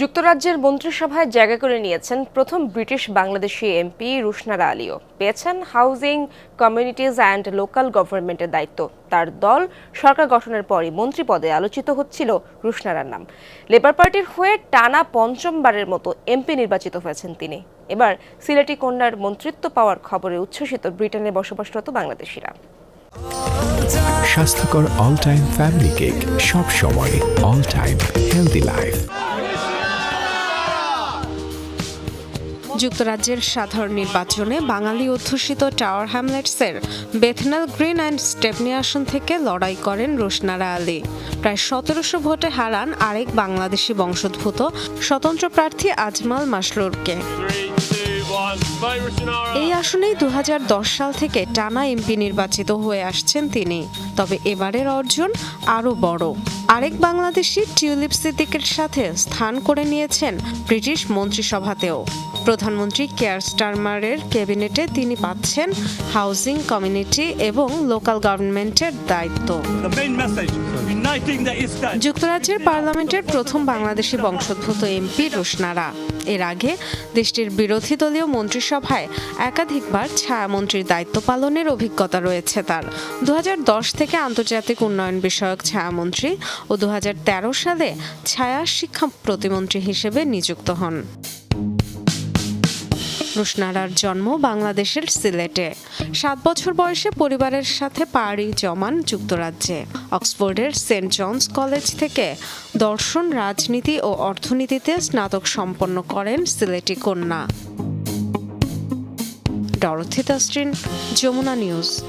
যুক্তরাজ্যের মন্ত্রিসভায় জায়গা করে নিয়েছেন প্রথম ব্রিটিশ বাংলাদেশি এমপি রুশনারা আলীও। পেয়েছেন হাউজিং, কমিউনিটিজ অ্যান্ড লোকাল গভর্নমেন্টের দায়িত্ব। তার দল সরকার গঠনের পরই মন্ত্রী পদে আলোচিত হচ্ছিল রুশনারার নাম। লেবার পার্টির হয়ে টানা পঞ্চমবারের মতো এমপি নির্বাচিত হয়েছেন তিনি। এবার সিলেটি কন্যার মন্ত্রিত্ব পাওয়ার খবরে উচ্ছ্বসিত ব্রিটেনে বসবাসরত বাংলাদেশিরা। স্বাস্থ্যকর অল টাইম ফ্যামিলি কেক সব সময় অল টাইম হেলদি লাইফ যুক্তরাজ্যের সাধারণ নির্বাচনে বাঙালি অধ্যুষিত টাওয়ার হ্যামলেটসের বেথনাল গ্রিন অ্যান্ড স্টেপনি আসন থেকে লড়াই করেন রোশনারা আলী। প্রায় সতেরোশো ভোটে হারান আরেক বাংলাদেশি বংশোদ্ভূত স্বতন্ত্র প্রার্থী আজমাল মাসলুরকে। এই আসনেই দু হাজার দশ সাল থেকে টানা এমপি নির্বাচিত হয়ে আসছেন তিনি। তবে এবারের অর্জন আরও বড়। আরেক বাংলাদেশি টিউলিপ সিদ্দিকের সাথে স্থান করে নিয়েছেন ব্রিটিশ মন্ত্রিসভাতেও। প্রধানমন্ত্রী কেয়ার স্টারমারের ক্যাবিনেটে তিনি পাচ্ছেন হাউজিং কমিউনিটি এবং লোকাল গভর্নমেন্টের দায়িত্ব. যুক্তরাজ্যের পার্লামেন্টের প্রথম বাংলাদেশি বংশোদ্ভূত এমপি রোশনারা। এর আগে দেশটির বিরোধী দলীয় মন্ত্রিসভায় একাধিকবার ছায়ামন্ত্রীর দায়িত্ব পালনের অভিজ্ঞতা রয়েছে তার। দু হাজার দশ থেকে আন্তর্জাতিক উন্নয়ন বিষয়ক ছায়ামন্ত্রী ও দু সালে ছায়া শিক্ষা প্রতিমন্ত্রী হিসেবে নিযুক্ত হন। রুশনারার জন্ম বাংলাদেশের সিলেটে। সাত বছর বয়সে পরিবারের সাথে পাড়ি জমান যুক্তরাজ্যে। অক্সফোর্ডের সেন্ট জনস কলেজ থেকে দর্শন, রাজনীতি ও অর্থনীতিতে স্নাতক সম্পন্ন করেন সিলেটি কন্যা। ডরথি তাস্ট্রিন যমুনা নিউজ।